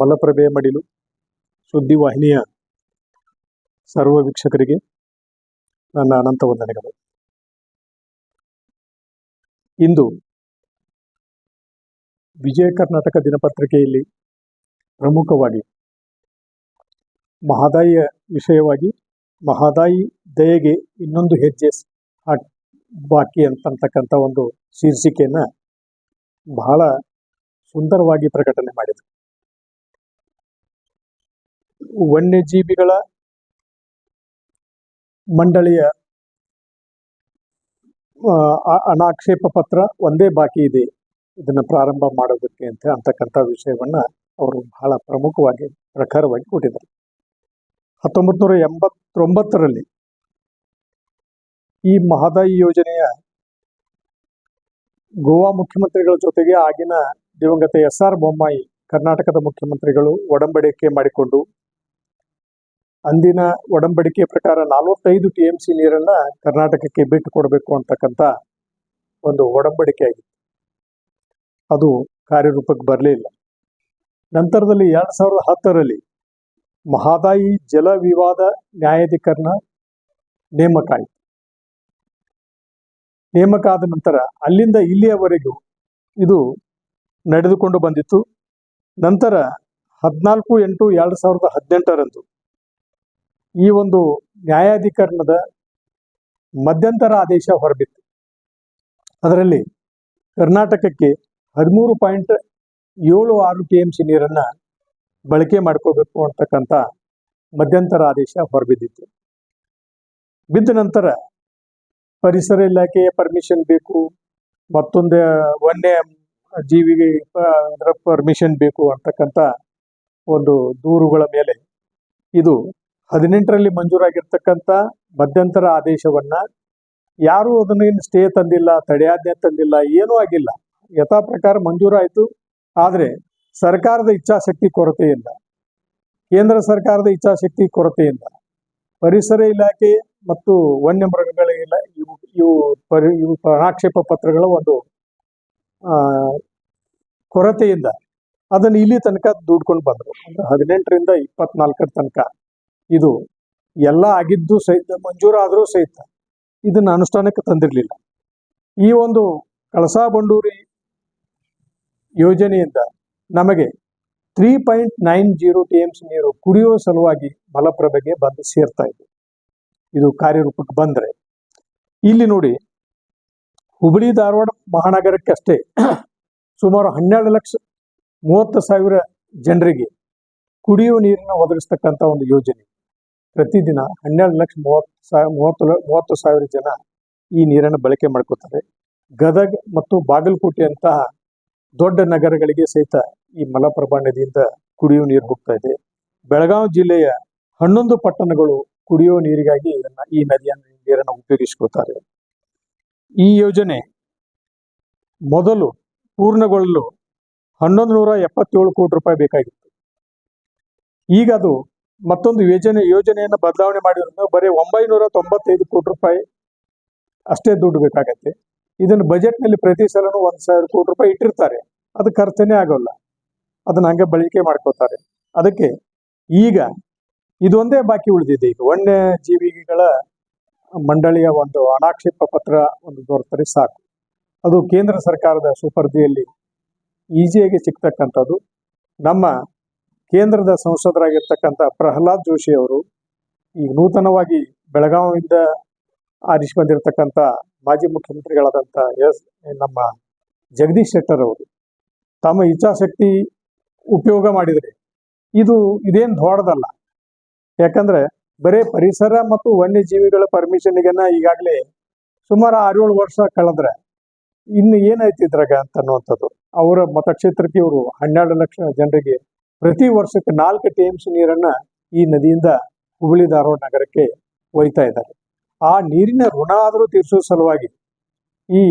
ಮಲಪ್ರಭೆ ಮಡಿಲು ಸುದ್ದಿವಾಹಿನಿಯ ಸರ್ವ ವೀಕ್ಷಕರಿಗೆ ನನ್ನ ಅನಂತ ವಂದನೆಗಳು. ಇಂದು ವಿಜಯ ಕರ್ನಾಟಕ ದಿನಪತ್ರಿಕೆಯಲ್ಲಿ ಪ್ರಮುಖವಾಗಿ ಮಹದಾಯಿಯ ವಿಷಯವಾಗಿ ಮಹದಾಯಿ ದಯೆಗೆ ಇನ್ನೊಂದು ಹೆಜ್ಜೆ ಬಾಕಿ ಅಂತಕ್ಕಂಥ ಒಂದು ಶೀರ್ಷಿಕೆಯನ್ನು ಬಹಳ ಸುಂದರವಾಗಿ ಪ್ರಕಟಣೆ ಮಾಡಿದೆ ವನ್ಯಜೀವಿಗಳ ಮಂಡಳಿಯ ಅನಾಕ್ಷೇಪ ಪತ್ರ ಒಂದೇ ಬಾಕಿ ಇದೆ. ಇದನ್ನು ಪ್ರಾರಂಭ ಮಾಡೋದಕ್ಕೆ ಅಂತ ಅಂತಕ್ಕಂಥ ವಿಷಯವನ್ನ ಅವರು ಬಹಳ ಪ್ರಮುಖವಾಗಿ, ಪ್ರಖರವಾಗಿ ಕೊಟ್ಟಿದ್ದಾರೆ. ಹತ್ತೊಂಬತ್ತು ನೂರ ಎಂಬತ್ತೊಂಬತ್ತರಲ್ಲಿ ಈ ಮಹದಾಯಿ ಯೋಜನೆಯ ಗೋವಾ ಮುಖ್ಯಮಂತ್ರಿಗಳ ಜೊತೆಗೆ ಆಗಿನ ದಿವಂಗತ ಎಸ್ ಆರ್ ಬೊಮ್ಮಾಯಿ ಕರ್ನಾಟಕದ ಮುಖ್ಯಮಂತ್ರಿಗಳು ಒಡಂಬಡಿಕೆ ಮಾಡಿಕೊಂಡು ಅಂದಿನ ಒಡಂಬಡಿಕೆ ಪ್ರಕಾರ ನಲವತ್ತೈದು ಟಿ ಎಂ ಸಿ ನೀರನ್ನ ಕರ್ನಾಟಕಕ್ಕೆ ಬಿಟ್ಟು ಕೊಡಬೇಕು ಅಂತಕ್ಕಂಥ ಒಂದು ಒಡಂಬಡಿಕೆ ಆಗಿತ್ತು. ಅದು ಕಾರ್ಯರೂಪಕ್ಕೆ ಬರಲಿಲ್ಲ ನಂತರದಲ್ಲಿ ಎರಡು ಸಾವಿರದ ಹತ್ತರಲ್ಲಿ ಮಹದಾಯಿ ಜಲ ವಿವಾದ ನ್ಯಾಯಾಧಿಕರಣ ನೇಮಕ ಆಯಿತು. ನೇಮಕ ಆದ ನಂತರ ಅಲ್ಲಿಂದ ಇಲ್ಲಿಯವರೆಗೂ ಇದು ನಡೆದುಕೊಂಡು ಬಂದಿತ್ತು. ನಂತರ ಹದಿನಾಲ್ಕು ಎಂಟು ಎರಡು ಸಾವಿರದ ಹದಿನೆಂಟರಂದು ಈ ಒಂದು ನ್ಯಾಯಾಧಿಕರಣದ ಮಧ್ಯಂತರ ಆದೇಶ ಹೊರಬಿತ್ತು. ಅದರಲ್ಲಿ ಕರ್ನಾಟಕಕ್ಕೆ ಹದಿಮೂರು ಪಾಯಿಂಟ್ ಏಳು ಆರು ಟಿ ಎಂ ಸಿ ನೀರನ್ನ ಬಳಕೆ ಮಾಡ್ಕೋಬೇಕು ಅಂತಕ್ಕಂಥ ಮಧ್ಯಂತರ ಆದೇಶ ಹೊರಬಿದ್ದಿತ್ತು. ಬಿದ್ದ ನಂತರ ಪರಿಸರ ಇಲಾಖೆಯ ಪರ್ಮಿಷನ್ ಬೇಕು, ಮತ್ತೊಂದು ವನ್ಯ ಜೀವಿಗೆ ಅದರ ಪರ್ಮಿಷನ್ ಬೇಕು ಅಂತಕ್ಕಂಥ ಒಂದು ದೂರುಗಳ ಮೇಲೆ ಇದು ಹದಿನೆಂಟರಲ್ಲಿ ಮಂಜೂರಾಗಿರ್ತಕ್ಕಂಥ ಮಧ್ಯಂತರ ಆದೇಶವನ್ನ ಯಾರು ಅದನ್ನೇನು ಸ್ಟೇ ತಂದಿಲ್ಲ, ತಡೆಯಾಜ್ಞೆ ತಂದಿಲ್ಲ, ಏನೂ ಆಗಿಲ್ಲ. ಯಥಾ ಪ್ರಕಾರ ಮಂಜೂರಾಯಿತು. ಆದರೆ ಸರ್ಕಾರದ ಇಚ್ಛಾಶಕ್ತಿ ಕೊರತೆಯಿಂದ ಕೇಂದ್ರ ಸರ್ಕಾರದ ಇಚ್ಛಾಶಕ್ತಿ ಕೊರತೆಯಿಂದ ಪರಿಸರ ಇಲಾಖೆ ಮತ್ತು ವನ್ಯ ಮೃಗಗಳ ಇಲ್ಲ ಇವು ಇವು ಪರಿ, ಇವು ಆಕ್ಷೇಪ ಪತ್ರಗಳ ಒಂದು ಕೊರತೆಯಿಂದ ಅದನ್ನು ಇಲ್ಲಿ ತನಕ ದುಡ್ಕೊಂಡು ಬಂದರು. ಅಂದ್ರೆ ಹದಿನೆಂಟರಿಂದ ಇಪ್ಪತ್ನಾಲ್ಕರ ತನಕ. ಇದು ಎಲ್ಲ ಆಗಿದ್ದು ಸಹಿತ, ಮಂಜೂರಾದರೂ ಸಹಿತ ಇದನ್ನ ಅನುಷ್ಠಾನಕ್ಕೆ ತಂದಿರಲಿಲ್ಲ. ಈ ಒಂದು ಕಳಸಾ ಬಂಡೂರಿ ಯೋಜನೆಯಿಂದ ನಮಗೆ three point nine zero T Ms ನೀರು ಕುಡಿಯುವ ಸಲುವಾಗಿ ಮಲಪ್ರಭೆಗೆ ಬಂದು ಸೇರ್ತಾ ಇದೆ. ಇದು ಕಾರ್ಯರೂಪಕ್ಕೆ ಬಂದರೆ. ಇಲ್ಲಿ ನೋಡಿ ಹುಬ್ಬಳ್ಳಿ ಧಾರವಾಡ ಮಹಾನಗರಕ್ಕೆ ಅಷ್ಟೇ ಸುಮಾರು ಹನ್ನೆರಡು ಲಕ್ಷ ಮೂವತ್ತು ಸಾವಿರ ಜನರಿಗೆ ಕುಡಿಯುವ ನೀರನ್ನು ಒದಗಿಸ್ತಕ್ಕಂಥ ಒಂದು ಯೋಜನೆ. ಪ್ರತಿದಿನ ಹನ್ನೆರಡು ಲಕ್ಷ ಮೂವತ್ತು ಸಾವಿರ ಮೂವತ್ತು ಮೂವತ್ತು ಸಾವಿರ ಜನ ಈ ನೀರನ್ನು ಬಳಕೆ ಮಾಡ್ಕೋತಾರೆ. ಗದಗ ಮತ್ತು ಬಾಗಲಕೋಟೆ ಅಂತಹ ದೊಡ್ಡ ನಗರಗಳಿಗೆ ಸಹಿತ ಈ ಮಲಪ್ರಭಾ ನದಿಯಿಂದ ಕುಡಿಯುವ ನೀರು ಹೋಗ್ತಾ ಇದೆ. ಬೆಳಗಾವಿ ಜಿಲ್ಲೆಯ ಹನ್ನೊಂದು ಪಟ್ಟಣಗಳು ಕುಡಿಯುವ ನೀರಿಗಾಗಿ ಇದನ್ನ ಈ ನದಿಯ ನೀರನ್ನು ಉಪಯೋಗಿಸ್ಕೊತಾರೆ. ಈ ಯೋಜನೆ ಮೊದಲು ಪೂರ್ಣಗೊಳ್ಳಲು ಹನ್ನೊಂದು ನೂರ ಎಪ್ಪತ್ತೇಳು ಕೋಟಿ ರೂಪಾಯಿ ಬೇಕಾಗಿತ್ತು. ಈಗ ಅದು ಮತ್ತೊಂದು ಯೋಜನೆ, ಯೋಜನೆಯನ್ನು ಬದಲಾವಣೆ ಮಾಡಿರೋದ್ರಿಂದ ಬರೀ ಒಂಬೈನೂರ ತೊಂಬತ್ತೈದು ಕೋಟಿ ರೂಪಾಯಿ ಅಷ್ಟೇ ದುಡ್ಡು ಬೇಕಾಗತ್ತೆ. ಇದನ್ನು ಬಜೆಟ್ನಲ್ಲಿ ಪ್ರತಿ ಸಲನೂ ಒಂದು ಸಾವಿರ ಕೋಟಿ ರೂಪಾಯಿ ಇಟ್ಟಿರ್ತಾರೆ. ಅದು ಖರ್ಚನೇ ಆಗೋಲ್ಲ. ಅದನ್ನ ಹಂಗೆ ಬಳಕೆ ಮಾಡ್ಕೋತಾರೆ. ಅದಕ್ಕೆ ಈಗ ಇದೊಂದೇ ಬಾಕಿ ಉಳಿದಿದೆ. ಈಗ ವನ್ಯ ಜೀವಿಗಳ ಮಂಡಳಿಯ ಒಂದು ಅನಾಕ್ಷೇಪ ಪತ್ರ ಒಂದು ದೊರೆತರೆ ಸಾಕು. ಅದು ಕೇಂದ್ರ ಸರ್ಕಾರದ ಸುಪರ್ದಿಯಲ್ಲಿ ಈಸಿಯಾಗಿ ಸಿಗ್ತಕ್ಕಂಥದ್ದು. ನಮ್ಮ ಕೇಂದ್ರದ ಸಂಸದರಾಗಿರ್ತಕ್ಕಂಥ ಪ್ರಹ್ಲಾದ್ ಜೋಶಿ ಅವರು ಈಗ ನೂತನವಾಗಿ ಬೆಳಗಾವಿಯಿಂದ ಆರಿಸಿ ಬಂದಿರತಕ್ಕಂಥ ಮಾಜಿ ಮುಖ್ಯಮಂತ್ರಿಗಳಾದಂಥ ಎಸ್ ನಮ್ಮ ಜಗದೀಶ್ ಶೆಟ್ಟರ್ ಅವರು ತಮ್ಮ ಇಚ್ಛಾಶಕ್ತಿ ಉಪಯೋಗ ಮಾಡಿದರೆ ಇದು ಇದೇನು ದೊಡ್ಡದಲ್ಲ. ಯಾಕಂದ್ರೆ ಬರೇ ಪರಿಸರ ಮತ್ತು ವನ್ಯಜೀವಿಗಳ ಪರ್ಮಿಷನ್ಗೆನ ಈಗಾಗಲೇ ಸುಮಾರು ಆರೇಳು ವರ್ಷ ಕಳೆದ್ರೆ ಇನ್ನು ಏನೈತಿ ಇದ್ರಾಗ ಅಂತ ಅನ್ನುವಂಥದ್ದು. ಅವರ ಮತಕ್ಷೇತ್ರಕ್ಕೆ ಇವರು ಹನ್ನೆರಡು ಲಕ್ಷ ಜನರಿಗೆ ಪ್ರತಿ ವರ್ಷಕ್ಕೆ ನಾಲ್ಕು ಟಿ ಎಂ ಸಿ ನೀರನ್ನ ಈ ನದಿಯಿಂದ ಹುಬ್ಬಳ್ಳಿ ಧಾರವಾಡ ನಗರಕ್ಕೆ ಒಯ್ತಾ ಇದ್ದಾರೆ. ಆ ನೀರಿನ ಋಣ ಆದರೂ ತೀರಿಸೋ ಸಲುವಾಗಿ ಈ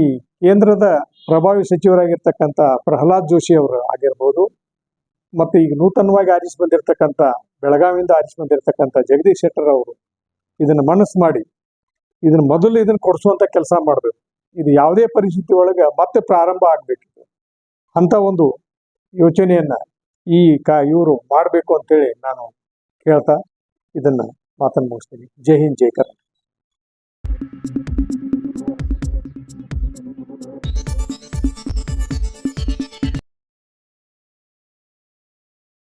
ಕೇಂದ್ರದ ಪ್ರಭಾವಿ ಸಚಿವರಾಗಿರ್ತಕ್ಕಂಥ ಪ್ರಹ್ಲಾದ್ ಜೋಶಿ ಅವರು ಆಗಿರ್ಬೋದು, ಮತ್ತು ಈಗ ನೂತನವಾಗಿ ಆರಿಸಿ ಬಂದಿರತಕ್ಕಂಥ ಬೆಳಗಾವಿಯಿಂದ ಆರಿಸಿ ಬಂದಿರತಕ್ಕಂಥ ಜಗದೀಶ್ ಶೆಟ್ಟರ್ ಅವರು ಇದನ್ನು ಮನಸ್ಸು ಮಾಡಿ, ಇದನ್ನು ಮೊದಲು ಇದನ್ನು ಕೊಡಿಸುವಂಥ ಕೆಲಸ ಮಾಡಬೇಕು. ಇದು ಯಾವುದೇ ಪರಿಸ್ಥಿತಿ ಒಳಗೆ ಮತ್ತೆ ಪ್ರಾರಂಭ ಆಗಬೇಕಿತ್ತು. ಅಂತ ಒಂದು ಯೋಚನೆಯನ್ನ ಈ ಕ ಇವರು ಮಾಡಬೇಕು ಅಂತೇಳಿ ನಾನು ಕೇಳ್ತಾ ಇದನ್ನ ಮಾತನ್ನು ಮುಗಿಸ್ತೀನಿ. ಜೈ ಹಿಂದ್ ಜೈ ಕರ್ನಾಟಕ.